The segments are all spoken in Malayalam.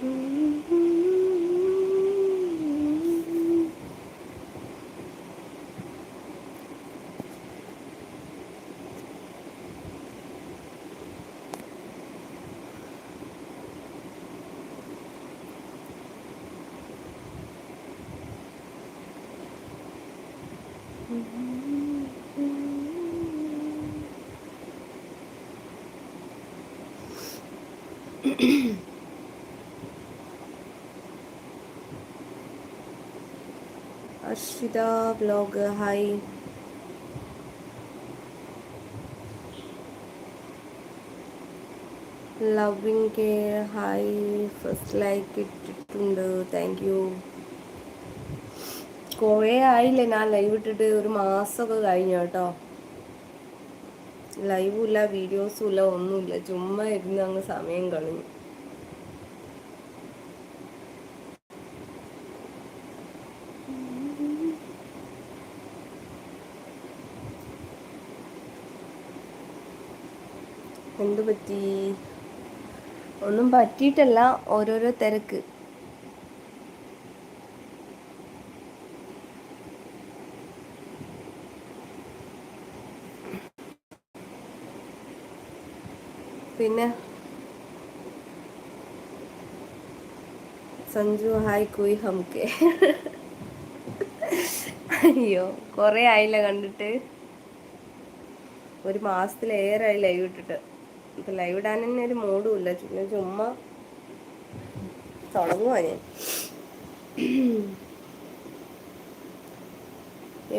Mm-hmm. Arshitha blog hi loving care hi first like ഇട്ടിട്ടുണ്ട് താങ്ക് യു കുറേ ആയില്ലേ ഞാൻ ലൈവ് ഇട്ടിട്ട് ഒരു മാസമൊക്കെ കഴിഞ്ഞു കേട്ടോ. ലൈവും ഇല്ല വീഡിയോസും ഇല്ല ഒന്നുമില്ല. ചുമ്മാ ഇരുന്ന് അങ്ങ് സമയം കളഞ്ഞു. എന്തു പറ്റി? ഒന്നും പറ്റിയിട്ടല്ല ഓരോരോ തിരക്ക്. പിന്നെ? സഞ്ജു ഹായ് കുയ് ഹംകെ അയ്യോ കൊറേ ആയില്ല കണ്ടിട്ട്. ഒരു മാസത്തിലേറെ ലൈവ് ഇട്ടിട്ട്. ഇപ്പൊ ലൈവ് ഇടാൻ തന്നെ ഒരു മൂഡും ഇല്ല. പിന്നെ ചുമ്മാ തുടങ്ങുവാ ഞാൻ.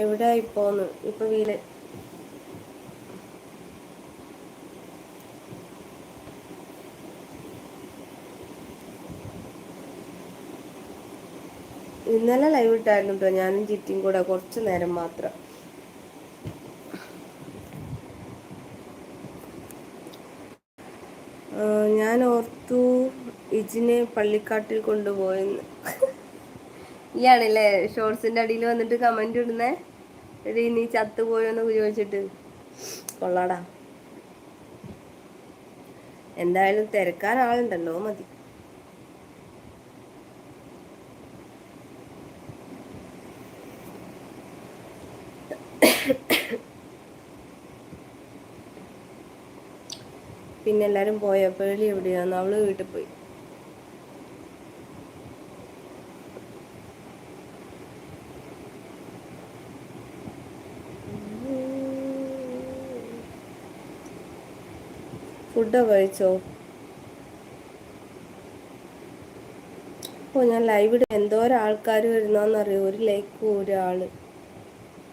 എവിടെ ഇപ്പോന്ന്? ഇപ്പൊ വീൽ ഇന്നലെ ലൈവ് ഇട്ടായിരുന്നു കേട്ടോ ഞാനും ചിറ്റിയും കൂടെ കുറച്ച് നേരം മാത്രം. ഞാൻ ഓർത്തു ഇജിനെ പള്ളിക്കാട്ടിൽ കൊണ്ടുപോയെന്ന്. ഇയാണല്ലേ ഷോർട്സിന്റെ അടിയിൽ വന്നിട്ട് കമന്റ് ഇടുന്നേ? എടി നീ ചത്തുപോയെന്ന് ചോദിച്ചിട്ട്. കൊള്ളാടാ. എന്തായാലും തിരക്കാൻ ആളുണ്ടല്ലോ മതി. പിന്നെ എല്ലാരും പോയ പേളി എവിടെയാന്ന്? അവൾ വീട്ടിൽ പോയി. ഫുഡ് കഴിച്ചോ? ഓ ഞാൻ ലൈവ് ഇടും. എന്തോരം ആൾക്കാർ വരുന്നോന്നറിയോ? ഒരു ലൈക്ക് ഒരാൾ.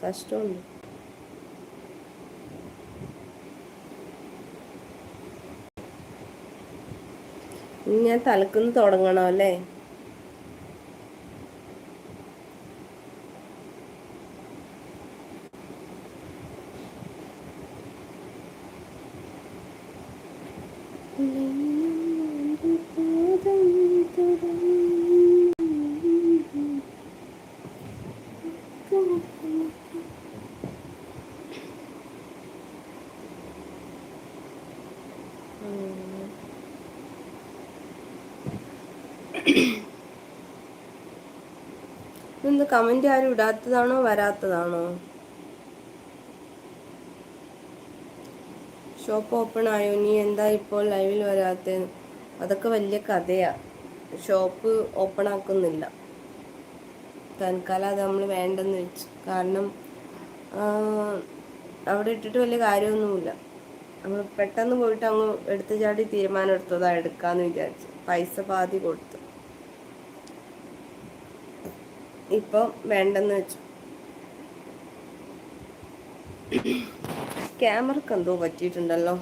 കഷ്ടമുണ്ട്. ഇനി ഞാൻ തലക്കുന്ന് തുടങ്ങണം അല്ലേ? കമന്റ് ആരും ഇടാത്തതാണോ വരാത്തതാണോ? ഷോപ്പ് ഓപ്പൺ ആയോ? നീ എന്താ ഇപ്പോൾ ലൈവിൽ വരാത്ത? അതൊക്കെ വലിയ കഥയാ. Shop open ആക്കുന്നില്ല. തൽക്കാലം അത് നമ്മൾ വേണ്ടെന്ന് വെച്ചു. കാരണം അവിടെ ഇട്ടിട്ട് വലിയ കാര്യമൊന്നുമില്ല. നമ്മൾ പെട്ടെന്ന് പോയിട്ട് അങ്ങ് എടുത്തു ചാടി തീരുമാനം എടുത്തതാണ് എടുക്കാന്ന് വിചാരിച്ചു. പൈസ പാതി കൊടുത്തു. ഇപ്പം വേണ്ടെന്ന് വെച്ചു. ക്യാമറക്ക് എന്തോ പറ്റിയിട്ടുണ്ടല്ലോ.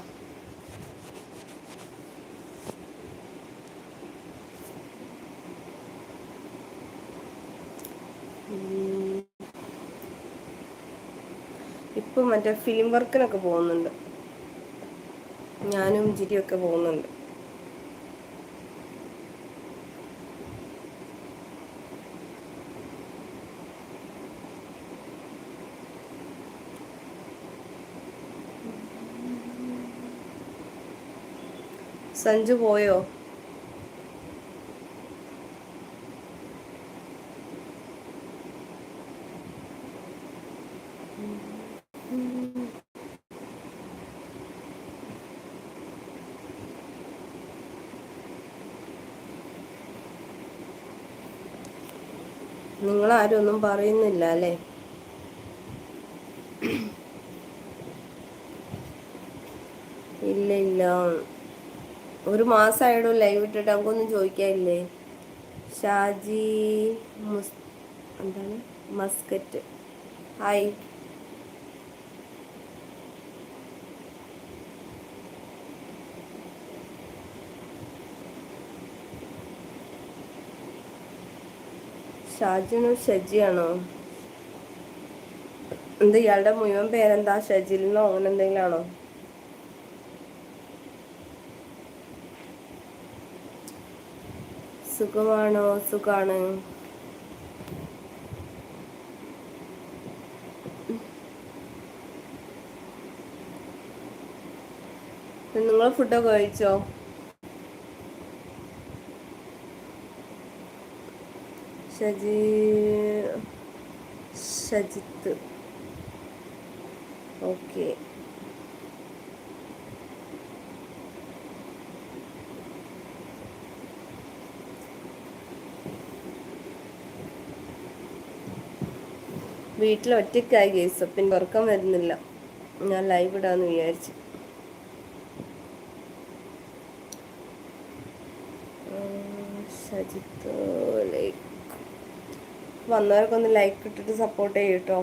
ഇപ്പം മറ്റേ ഫിലിം വർക്കിനൊക്കെ പോകുന്നുണ്ട്. ഞാനും ജിരിയൊക്കെ പോകുന്നുണ്ട്. സഞ്ജു പോയോ? നിങ്ങൾ ആരും ഒന്നും പറയുന്നില്ല അല്ലേ? ഇല്ല ഇല്ല. ഒരു മാസമായിടും ലൈവ് ഇട്ടിട്ട് നമുക്കൊന്നും ചോദിക്കാനില്ലേ? ഷാജി മുസ് എന്താണ്? മസ്കറ്റ്. ഹായ് ഷാജിനോ ഷജിയാണോ? എന്താ ഇയാളുടെ മുഴുവൻ പേരെന്താ? ഷജിലിനോ അങ്ങനെ എന്തെങ്കിലും ആണോ സുഖമാണോ? സുഖാണ്. നിങ്ങൾ ഫുഡൊക്കെ കഴിച്ചോ? ഷജി ഷജിത്ത്. ഓക്കെ. വീട്ടിൽ ഒറ്റയ്ക്കായി കേസ് പിന്നെ ഉറക്കം വരുന്നില്ല. ഞാൻ ലൈവ് ഇടാന്ന് വിചാരിച്ചു. ലൈക്ക് വന്നവർക്കൊന്ന് ലൈക്ക് ഇട്ടിട്ട് സപ്പോർട്ട് ചെയ്യട്ടോ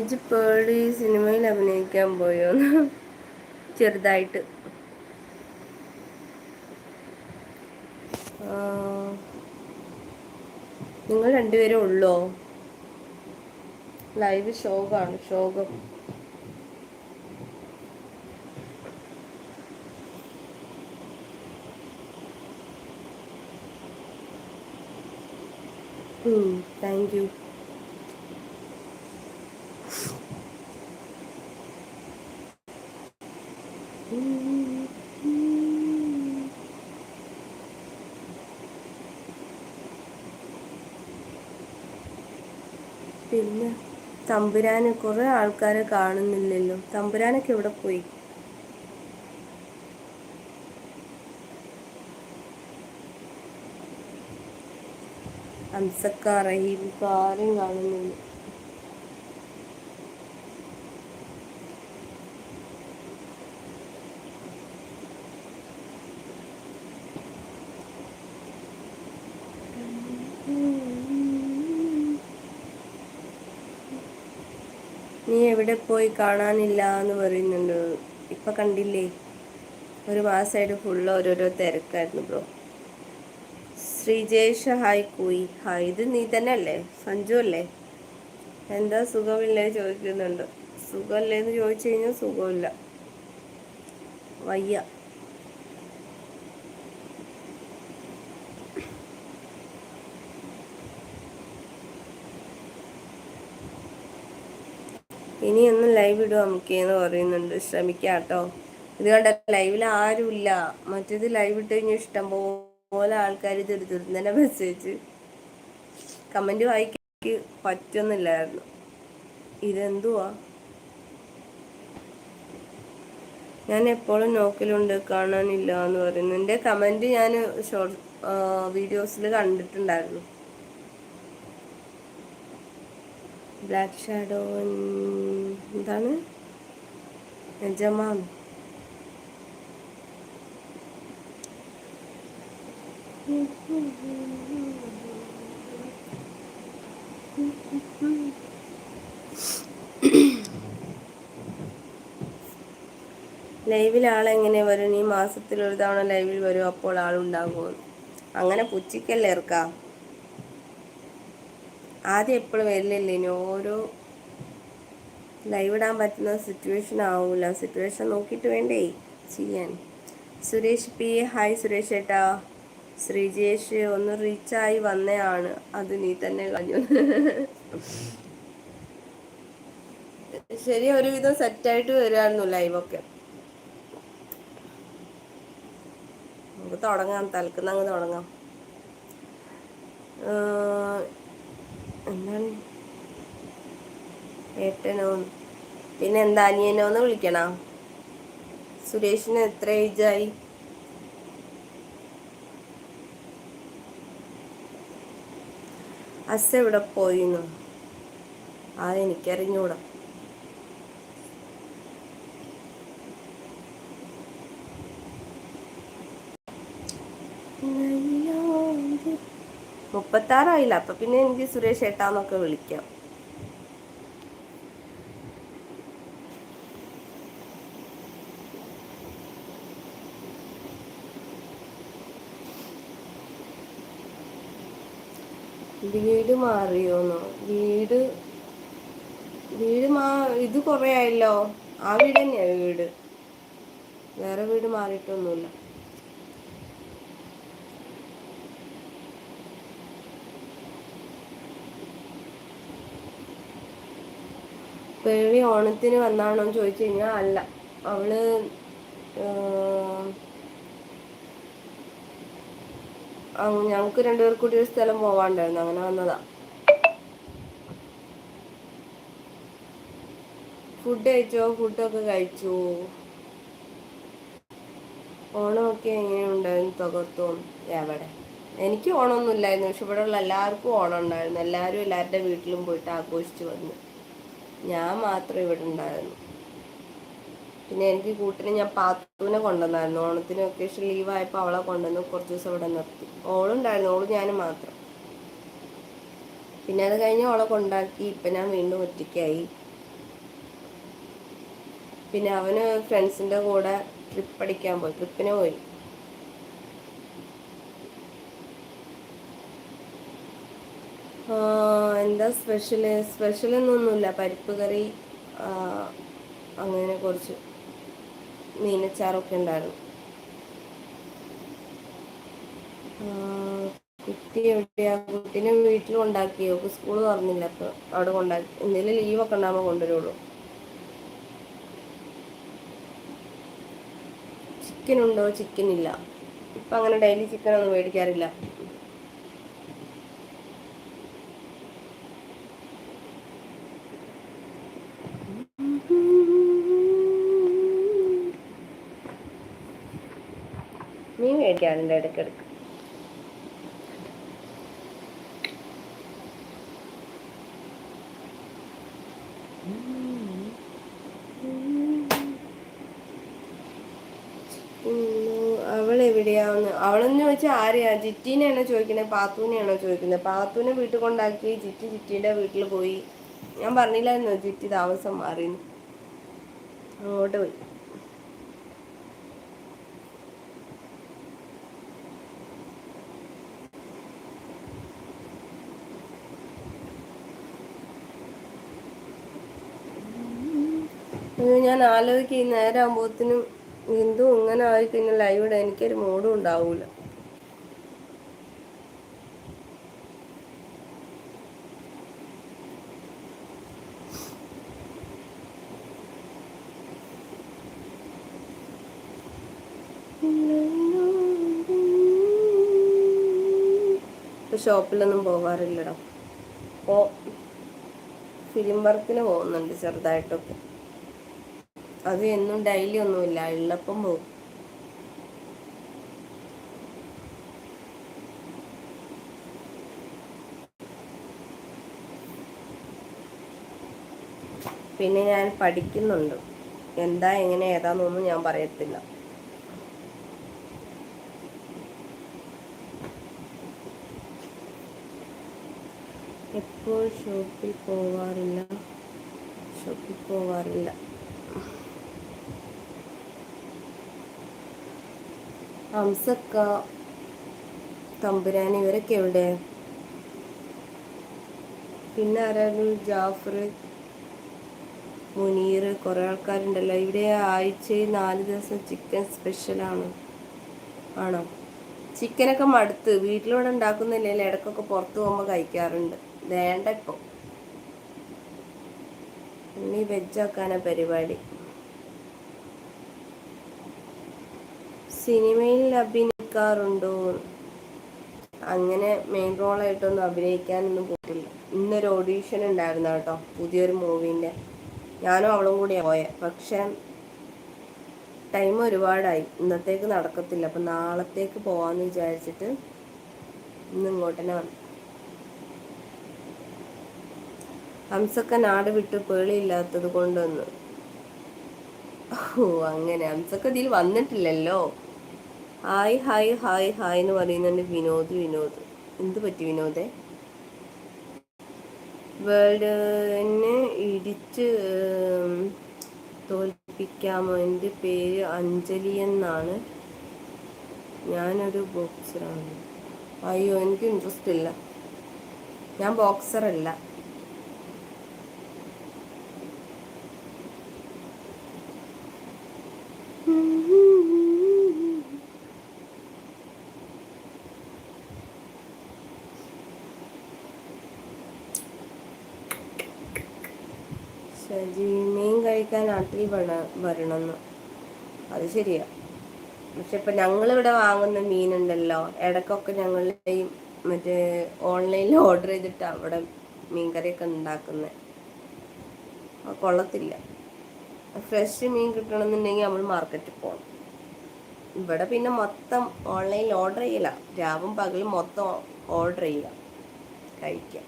ഇജ് പേടി സിനിമയിൽ അഭിനയിക്കാൻ പോയോ ചെറുതായിട്ട്. നിങ്ങൾ രണ്ടുപേരും ഉള്ളോ? ലൈവ് ശോകാണ് ശോകം താങ്ക് യു. പിന്നെ തമ്പുരാന് കുറെ ആൾക്കാരെ കാണുന്നില്ലല്ലോ. തമ്പുരാനൊക്കെ എവിടെ പോയി? അംസക്കാർ റഹീം ആരും കാണുന്നില്ല നീ എവിടെ പോയി കാണാനില്ല എന്ന് പറയുന്നുണ്ട്. ഇപ്പൊ കണ്ടില്ലേ? ഒരു മാസമായിട്ട് ഫുള്ള് ഓരോരോ തിരക്കായിരുന്നു ബ്രോ. ശ്രീജേഷ് ഹായ് കൂയി. ഹായ് ഇത് നീ തന്നെ അല്ലേ സഞ്ജു അല്ലേ? എന്താ സുഖമില്ലേ ചോദിക്കുന്നുണ്ട്. സുഖമല്ലേന്ന് ചോദിച്ചു കഴിഞ്ഞാൽ സുഖമില്ല. വയ്യ. ഇനിയൊന്നും ലൈവ് ഇടുക നമുക്കെന്ന് പറയുന്നുണ്ട്. ശ്രമിക്കാം കേട്ടോ ഇത് കണ്ട ലൈവിൽ ആരുമില്ല. മറ്റേത് ലൈവ് ഇട്ട് കഴിഞ്ഞാൽ ഇഷ്ടം പോലെ ആൾക്കാർ തന്നെ മെസ്സേജ് കമന്റ് വായിക്കാൻ പറ്റുന്നില്ലായിരുന്നു ഇതെന്തുവാ? ഞാൻ എപ്പോഴും നോക്കിലുണ്ട്. കാണാനില്ല എന്ന് പറയുന്നു എന്റെ കമന്റ് ഞാൻ ഷോർട്ട് വീഡിയോസിൽ കണ്ടിട്ടുണ്ടായിരുന്നു. ബ്ലാക്ക് ഷാഡോ എന്താണ്? യജമാൻ ലൈവിൽ ആളെങ്ങനെ വരും? ഈ മാസത്തിൽ ഒരു തവണ ലൈവിൽ വരും അപ്പോൾ ആളുണ്ടാകുമോ അങ്ങനെ പുച്ചിക്കല്ലേ ഇറക്കാം? ആദ്യം എപ്പോഴും വരില്ലല്ലേ ഇനി ഓരോ ലൈവ് ഇടാൻ പറ്റുന്ന സിറ്റുവേഷൻ ആവൂല. സിറ്റുവേഷൻ നോക്കിയിട്ട് വേണ്ടേ ചെയ്യാൻ. സുരേഷ് പി ഹായ് സുരേഷ് ഏട്ടാ. ശ്രീജേഷ് ഒന്ന് റീച്ചായി വന്നയാണ്. അത് നീ തന്നെ കളഞ്ഞു. ശരി ഒരുവിധം സെറ്റായിട്ട് വരികയായിരുന്നു ലൈവൊക്കെ നമുക്ക് തുടങ്ങാം. തലക്കുന്ന അങ്ങ് തുടങ്ങാം. എന്താണ് ഏട്ടനോ പിന്നെ എന്താ അനിയനോന്ന് വിളിക്കണ. സുരേഷിന് എത്ര ഏജായി? അസ് എവിടെ പോയിന്നു? ആ എനിക്കറിഞ്ഞൂടാ. മുപ്പത്താറായില്ല. അപ്പൊ പിന്നെ എനിക്ക് സുരേഷ് ഏട്ടാന്നൊക്കെ വിളിക്കാം. വീട് മാറിയോന്നോ? വീട് വീട് മാ ഇത് കുറേ ആയല്ലോ. ആ വീട് തന്നെയാ വീട്. വേറെ വീട് മാറിയിട്ടൊന്നുമില്ല. പേളി ഓണത്തിന് വന്നാണോ ചോദിച്ചു കഴിഞ്ഞാൽ അല്ല. അവൾ ഞങ്ങൾക്ക് രണ്ടുപേർക്ക് കൂടി ഒരു സ്ഥലം പോവാണ്ടായിരുന്നു. അങ്ങനെ വന്നതാ. ഫുഡ് കഴിച്ചോ? ഫുഡൊക്കെ കഴിച്ചു? ഓണമൊക്കെ എങ്ങനെയുണ്ടായിരുന്നു തകർത്തോ? എവിടെ? എനിക്ക് ഓണമൊന്നും ഇല്ലായിരുന്നു. പക്ഷെ ഇവിടെ ഉള്ള എല്ലാവർക്കും ഓണം ഉണ്ടായിരുന്നു. എല്ലാവരും എല്ലാവരുടെ വീട്ടിലും പോയിട്ട് ആഘോഷിച്ചു വന്നു. ഞാൻ മാത്രം ഇവിടെ ഉണ്ടായിരുന്നു. പിന്നെ എനിക്ക് കൂട്ടിന് ഞാൻ പാത്തുവിനെ കൊണ്ടുവന്നായിരുന്നു. ഓണത്തിന് ഒക്കേഷൻ ലീവായപ്പോൾ അവളെ കൊണ്ടുവന്നു. കുറച്ച് ദിവസം ഇവിടെ നിർത്തി. ഓളുണ്ടായിരുന്നു ഓൾ ഞാനും മാത്രം. പിന്നെ അത് കഴിഞ്ഞ് ഓളെ കൊണ്ടാക്കി. ഇപ്പം ഞാൻ വീണ്ടും ഒറ്റയ്ക്കായി. പിന്നെ അവന് ഫ്രണ്ട്സിന്റെ കൂടെ ട്രിപ്പ് അടിക്കാൻ പോയി. ട്രിപ്പിന് പോയി. എന്താ സ്പെഷ്യൽ എന്നൊന്നുമില്ല പരിപ്പ് കറി അങ്ങനെ കുറച്ച് മീനച്ചാറൊക്കെ ഉണ്ടായിരുന്നു. കുട്ടി എവിടെയാ? കുട്ടീനെ വീട്ടിൽ കൊണ്ടാക്കിയോ? സ്കൂൾ തുറന്നില്ല. അപ്പൊ അവിടെ കൊണ്ടാക്കി. എന്തെങ്കിലും ലീവൊക്കെ ഉണ്ടാകുമ്പോൾ കൊണ്ടുവരുള്ളൂ. ചിക്കൻ ഉണ്ടോ ചിക്കൻ ഇല്ല ഇപ്പൊ അങ്ങനെ ഡെയിലി ചിക്കൻ ഒന്നും മേടിക്കാറില്ല. മീൻ മേടിക്കാറുണ്ട് ഇടയ്ക്കിടയ്ക്ക്. എവിടെയാന്ന് അവളെന്ന് ചോദിച്ചാൽ ആരെയാ? ജിറ്റീനെയാണോ ചോദിക്കുന്നത് പാത്തൂനെയാണോ ചോദിക്കുന്നത് പാത്തൂനെ വീട്ടിൽ കൊണ്ടാക്കി ജിറ്റി ജിറ്റിയുടെ വീട്ടിൽ പോയി. ഞാൻ പറഞ്ഞില്ലായിരുന്നു ജിറ്റി താമസം മാറിയെന്ന് അങ്ങോട്ട് പോയി. ഞാൻ ആലോചിക്കും ഈ നേരം ആകുമ്പോഴത്തേനും എന്തോ ഇങ്ങനെ ആയിക്കഴിഞ്ഞാൽ ലൈവിടെ എനിക്കൊരു മൂഡും ഉണ്ടാവൂല. ഷോപ്പിലൊന്നും പോവാറില്ലടോ? ഓ ഫിലിം വർക്കിന് പോകുന്നുണ്ട് ചെറുതായിട്ടൊക്കെ. അത് എന്നും ഡെയിലി ഒന്നുമില്ല ഉള്ളപ്പം പോകും പിന്നെ ഞാൻ പഠിക്കുന്നുണ്ട്. എന്താ എങ്ങനെ ഏതാന്നൊന്നും ഞാൻ പറയത്തില്ല. എപ്പോഴും ഷോപ്പിൽ പോവാറില്ല? ഷോപ്പിൽ പോവാറില്ല. ഹംസക്ക തമ്പുരാൻ ഇവരൊക്കെ എവിടെ? പിന്നെ ആരായിരുന്നു ജാഫർ മുനീർ കുറേ ആൾക്കാരുണ്ടല്ലോ. ഇവിടെ ആഴ്ചയിൽ നാല് ദിവസം ചിക്കൻ സ്പെഷ്യലാണ് ആണോ. ചിക്കനൊക്കെ മടുത്ത്. വീട്ടിലൂടെ ഉണ്ടാക്കുന്നില്ലെങ്കിൽ ഇടയ്ക്കൊക്കെ പുറത്ത് പോകുമ്പോൾ കഴിക്കാറുണ്ട്. വേണ്ട ഇപ്പോൾ ഇനി വെജാക്കാനാ പരിപാടി. സിനിമയിൽ അഭിനയിക്കാറുണ്ടോ? അങ്ങനെ മെയിൻ റോളായിട്ടൊന്നും അഭിനയിക്കാനൊന്നും പോയിട്ടില്ല. ഇന്നൊരു ഓഡീഷൻ ഉണ്ടായിരുന്നു കേട്ടോ പുതിയൊരു മൂവീന്റെ. ഞാനും അവളും കൂടിയാണ് പോയത് പക്ഷെ ടൈം ഒരുപാടായി. ഇന്നത്തേക്ക് നടക്കത്തില്ല. അപ്പം നാളത്തേക്ക് പോവാന്ന് വിചാരിച്ചിട്ട് ഇന്ന് ഇങ്ങോട്ട് തന്നെ വന്നു. ഹംസക്ക നാട് വിട്ട് പേളിയില്ലാത്തത് കൊണ്ടൊന്ന്. ഓ അങ്ങനെ. ഹംസക്ക ഇതിൽ വന്നിട്ടില്ലല്ലോ. ഹായ് ഹായ് ഹായ് ഹായ് എന്ന് പറയുന്നുണ്ട് വിനോദ് വിനോദ്. എന്ത് പറ്റി വിനോദേ? വേൾഡിനെ ഇടിച്ച് തോൽപ്പിക്കാമോ? എന്റെ പേര് അഞ്ജലി എന്നാണ്. ഞാനൊരു ബോക്സറാണ്. അയ്യോ എനിക്ക് ഇൻട്രസ്റ്റ് ഇല്ല. ഞാൻ ബോക്സറല്ല ശരി മീൻ കഴിക്കാൻ വരണം വരണമെന്ന് അത് ശരിയാ. പക്ഷെ ഇപ്പൊ ഞങ്ങളിവിടെ വാങ്ങുന്ന മീനുണ്ടല്ലോ ഇടക്കൊക്കെ ഞങ്ങളുടെ മറ്റേ ഓൺലൈനിൽ ഓർഡർ ചെയ്തിട്ട് അവിടെ മീൻകറിയൊക്കെ ഉണ്ടാക്കുന്നത് കൊള്ളത്തില്ല. ഫ്രഷ് മീൻ കിട്ടണമെന്നുണ്ടെങ്കിൽ നമ്മൾ മാർക്കറ്റിൽ പോകണം ഇവിടെ പിന്നെ മൊത്തം ഓൺലൈനിൽ ഓർഡർ ചെയ്യില്ല രാവും പകലും മൊത്തം ഓർഡർ ചെയ്യുക കഴിക്കാം.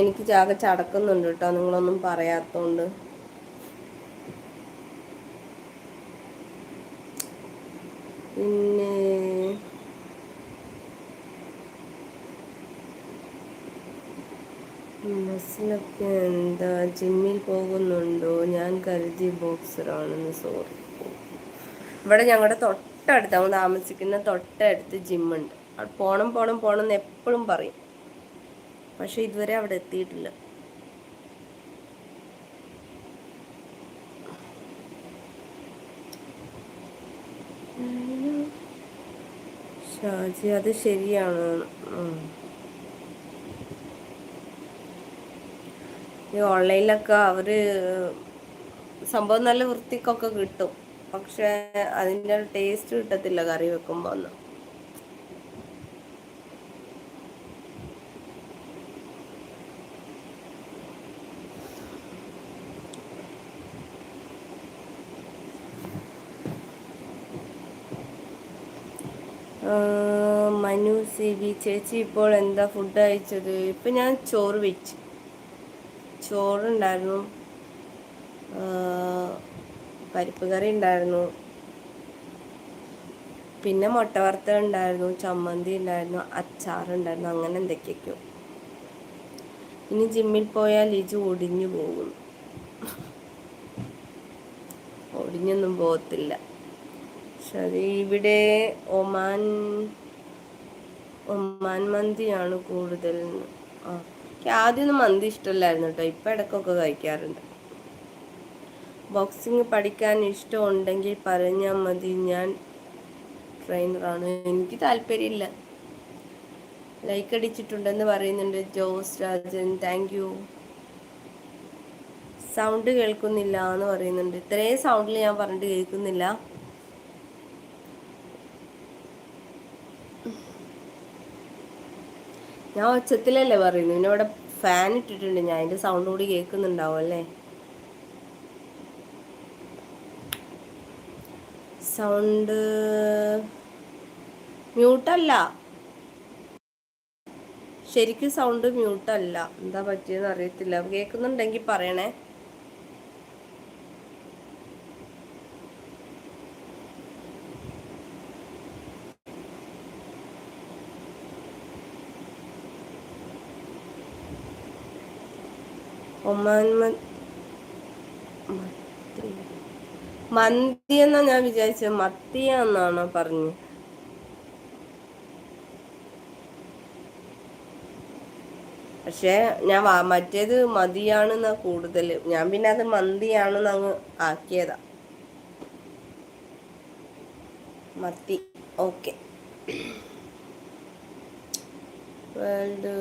എനിക്ക് ചാക ചടക്കുന്നുണ്ട് കേട്ടോ നിങ്ങളൊന്നും പറയാത്തോണ്ട്. പിന്നെ ബസ്സിലൊക്കെ എന്താ ജിമ്മിൽ പോകുന്നുണ്ടോ? ഞാൻ കരുതി ബോക്സറാണെന്ന് സോറി. ഇവിടെ ഞങ്ങളുടെ തൊട്ടടുത്ത് അവൻ താമസിക്കുന്ന തൊട്ടടുത്ത് ജിമ്മുണ്ട്. പോണം പോണം പോണം എന്ന് എപ്പോഴും പറയും. പക്ഷെ ഇതുവരെ അവിടെ എത്തിയിട്ടില്ല. ഷാജി അത് ശരിയാണ്. ഈ ഓൺലൈനിലൊക്കെ അവർ സംഭവം നല്ല വൃത്തിക്കൊക്കെ കിട്ടും. പക്ഷെ അതിന്റെ ടേസ്റ്റ് കിട്ടത്തില്ല കറി വെക്കുമ്പോൾ ഒന്നും മനു സി വി ചേച്ചി ഇപ്പോൾ എന്താ ഫുഡ് അയച്ചത് ഇപ്പം ഞാൻ ചോറ് വെച്ച്. ചോറുണ്ടായിരുന്നു. പരിപ്പ് കറി ഉണ്ടായിരുന്നു. പിന്നെ മുട്ട വറുത്ത ഉണ്ടായിരുന്നു. ചമ്മന്തി ഉണ്ടായിരുന്നു. അച്ചാറുണ്ടായിരുന്നു അങ്ങനെ എന്തൊക്കെയൊക്കെയോ. ഇനി ജിമ്മിൽ പോയാൽ ലിജു ഒടിഞ്ഞു പോകും. ഒടിഞ്ഞൊന്നും പോകത്തില്ല. ശരി ഇവിടെ ഒമാൻ ഒമാൻ മന്തിയാണ് കൂടുതൽ. ആ ആദ്യമൊന്നും മന്തി ഇഷ്ടമല്ലായിരുന്നു കേട്ടോ. ഇപ്പം ഇടയ്ക്കൊക്കെ കഴിക്കാറുണ്ട്. ബോക്സിങ് പഠിക്കാൻ ഇഷ്ടമുണ്ടെങ്കിൽ പറഞ്ഞാൽ മതി. ഞാൻ ട്രെയിനറാണ് എനിക്ക് താല്പര്യമില്ല. ലൈക്ക് അടിച്ചിട്ടുണ്ടെന്ന് പറയുന്നുണ്ട്. Jose Rajan thank you sound കേൾക്കുന്നില്ല എന്ന് പറയുന്നുണ്ട്. ഇത്രയും സൗണ്ടിൽ ഞാൻ പറഞ്ഞിട്ട് കേൾക്കുന്നില്ല. ഞാൻ ഒച്ചത്തിലല്ലേ പറയുന്നു? പിന്നെ ഇവിടെ ഫാൻ ഇട്ടിട്ടുണ്ട്. ഞാൻ അതിന്റെ സൗണ്ട് കൂടി കേൾക്കുന്നുണ്ടാവും അല്ലേ? സൗണ്ട് മ്യൂട്ടല്ല ശരിക്കും സൗണ്ട് മ്യൂട്ടല്ല എന്താ പറ്റിയെന്ന് അറിയത്തില്ല. കേൾക്കുന്നുണ്ടെങ്കിൽ പറയണേ. മന്തി എന്നാ ഞാൻ വിചാരിച്ചത് മത്തിയ എന്നാണോ പറഞ്ഞു. പക്ഷെ ഞാൻ മറ്റേത് മതിയാണെന്നാ കൂടുതൽ ഞാൻ പിന്നെ അത് മന്തിയാണെന്ന് അങ്ങ് ആക്കിയതാ. മത്തി. ഓക്കെ. വേൾഡ്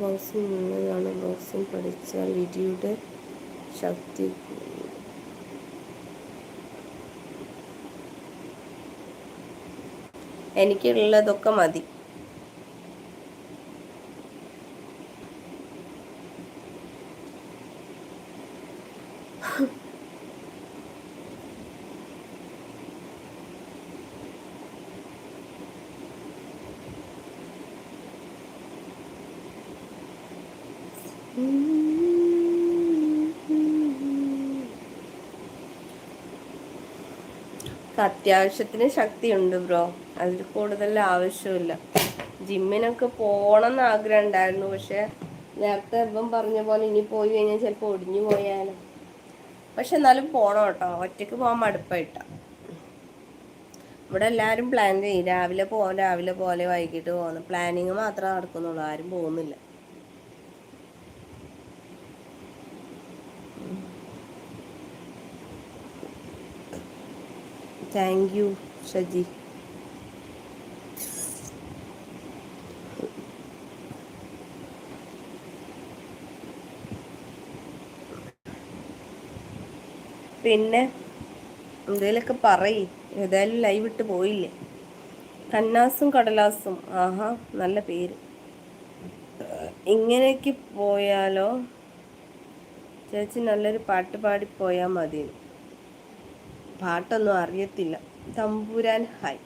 ബോക്സിംഗ് നിങ്ങളാണ് ബോക്സിംഗ് പഠിച്ചാൽ ഇടിയുടെ ശക്തി എനിക്കുള്ളതൊക്കെ മതി. അത്യാവശ്യത്തിന് ശക്തിയുണ്ട് ബ്രോ. അതിൽ കൂടുതൽ ആവശ്യമില്ല ജിമ്മിനൊക്കെ പോകണം എന്ന് ആഗ്രഹം ഉണ്ടായിരുന്നു പക്ഷെ നേരത്തെ ഇപ്പം പറഞ്ഞ പോലെ ഇനി പോയി കഴിഞ്ഞാൽ ചിലപ്പോൾ ഒടിഞ്ഞു പോയാലും. പക്ഷെ എന്നാലും പോണം കേട്ടോ. ഒറ്റയ്ക്ക് പോകാൻ മടുപ്പായിട്ട. ഇവിടെ എല്ലാവരും പ്ലാൻ ചെയ്യും. രാവിലെ പോകാം രാവിലെ പോലെ വൈകിട്ട് പോകുന്നു പ്ലാനിങ് മാത്രമേ നടക്കുന്നുള്ളൂ. ആരും പോകുന്നില്ല. Thank you Shaji. പിന്നെ എന്തേലൊക്കെ പറയ്. ഏതായാലും ലൈവ് ഇട്ട് പോയില്ലേ? കന്നാസും കടലാസും. ആഹാ നല്ല പേര്. ഇങ്ങനെയൊക്കെ പോയാലോ? ചേച്ചി നല്ലൊരു പാട്ട് പാടി പോയാൽ മതി പാട്ടൊന്നും അറിയത്തില്ല. തമ്പുരാൻ ഹായ്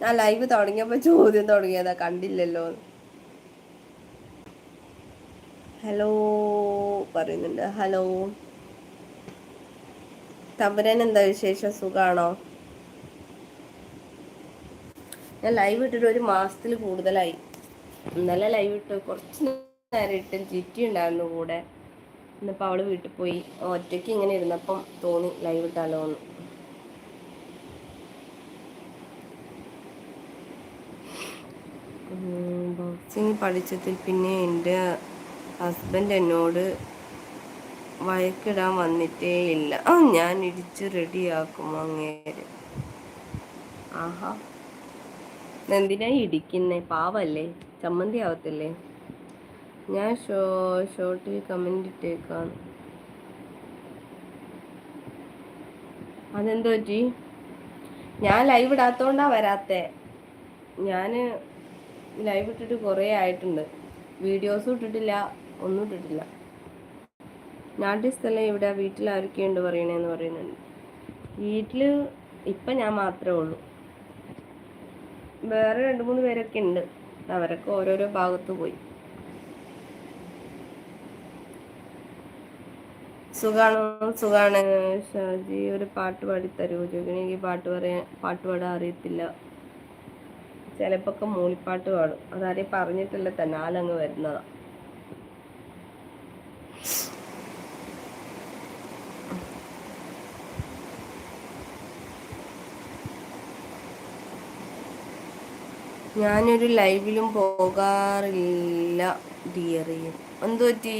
ഞാൻ ലൈവ് തുടങ്ങിയപ്പോൾ ചോദ്യം തുടങ്ങിയതാ കണ്ടില്ലല്ലോ. ഹലോ പറയുന്നുണ്ട്. ഹലോ തമ്പുരാൻ എന്താ വിശേഷം? സുഖാണോ? ഞാൻ ലൈവ് ഇട്ടിട്ട് ഒരു മാസത്തിൽ കൂടുതലായി. ഇന്നലെ ലൈവ് ഇട്ട് കുറച്ച് നേരം ഇട്ട് ജിറ്റി ഉണ്ടായിരുന്നു കൂടെ. ഇന്നിപ്പോൾ അവൾ വീട്ടിൽ പോയി. ഒറ്റയ്ക്ക് ഇങ്ങനെ ഇരുന്നപ്പം തോന്നി ലൈവ് ഇട്ടാലോ എന്ന് ബോക്സിങ് പഠിച്ചതിൽ പിന്നെ എന്റെ ഹസ്ബൻഡ് എന്നോട് വഴക്കിടാൻ വന്നിട്ടേ ഇല്ല. ആ ഞാൻ ഇടിച്ച് റെഡിയാക്കും അങ്ങേര്. ആഹാ. എന്തിനാ ഇടിക്കുന്നേ? പാവല്ലേ? ചമ്മന്തി ആവത്തില്ലേ? ഞാൻ ഷോ ഷോർട്ടിൽ കമന്റ് ഇട്ടേക്കാണ്. അതെന്തോ പറ്റി? ഞാൻ ലൈവ് ഇടാത്തോണ്ടാ വരാത്തേ? ഞാൻ ലൈവ് ഇട്ടിട്ട് കുറേ ആയിട്ടുണ്ട്. വീഡിയോസും ഇട്ടിട്ടില്ല ഒന്നും ഇട്ടിട്ടില്ല. നാട്ടിൽ സ്ഥലം ഇവിടെ വീട്ടിൽ ആരൊക്കെയുണ്ട് പറയണേന്ന് പറയുന്നുണ്ട്. വീട്ടിൽ ഇപ്പം ഞാൻ മാത്രമേ ഉള്ളൂ. വേറെ രണ്ട് മൂന്ന് പേരൊക്കെ ഉണ്ട്. അവരൊക്കെ ഓരോരോ ഭാഗത്ത് പോയി. സുഖാണോ? സുഖാണ്. ഷാജി ഒരു പാട്ട് പാടി തരൂ എനിക്ക് പാട്ട് പറയാൻ പാട്ട് പാടാൻ അറിയത്തില്ല. ചിലപ്പോൾ മൂളിപ്പാട്ട് പാടും. അതാരെയും പറഞ്ഞിട്ടില്ല തന്നാലങ്ങ് വരുന്നതാ. ഞാനൊരു ലൈവിലും പോകാറില്ല ഡിയറിയും എന്തു പറ്റി?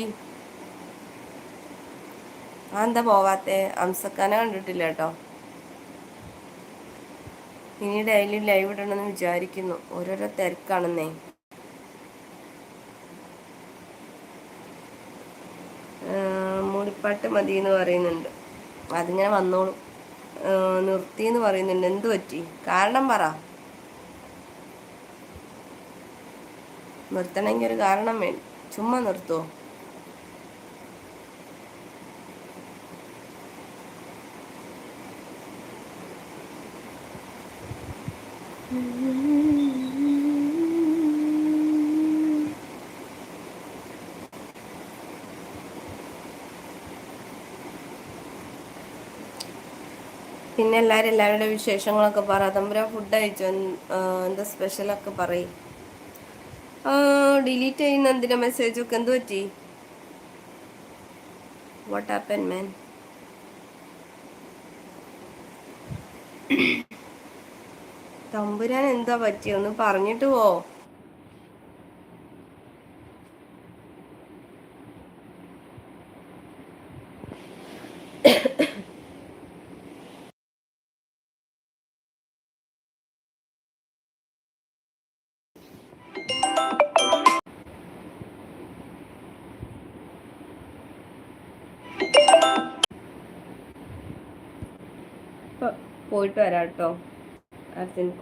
ആ എന്താ പോവാത്തെ? അംസക്കാനെ കണ്ടിട്ടില്ല കേട്ടോ. ഇനി ഡെയിലി ലൈവ് ഇടണമെന്ന് വിചാരിക്കുന്നു. ഓരോരോ തിരക്കാണെന്നേ. മൂളിപ്പാട്ട് മതി എന്ന് പറയുന്നുണ്ട്. അതിങ്ങനെ വന്നോളൂ. നിർത്തി എന്ന് പറയുന്നുണ്ട്. എന്തു പറ്റി? കാരണം പറ. നിർത്തണമെങ്കിൽ ഒരു കാരണം വേണം. ചുമ്മാ നിർത്തുമോ പിന്നെ എല്ലാവരും എല്ലാവരുടെ വിശേഷങ്ങളൊക്കെ പറ. തമ്പുര ഫുഡ് അയച്ചു എന്താ സ്പെഷ്യലൊക്കെ പറയും. ഡിലീറ്റ് ചെയ്യുന്ന എന്തിനാ മെസ്സേജ് ഒക്കെ? എന്ത് പറ്റി? വാട്ട് ആപ്പൻ മാൻ തമ്പുരാൻ എന്താ പറ്റിയൊന്ന് പറഞ്ഞിട്ട് പോ. പോയിട്ട് വരാട്ടോ. as in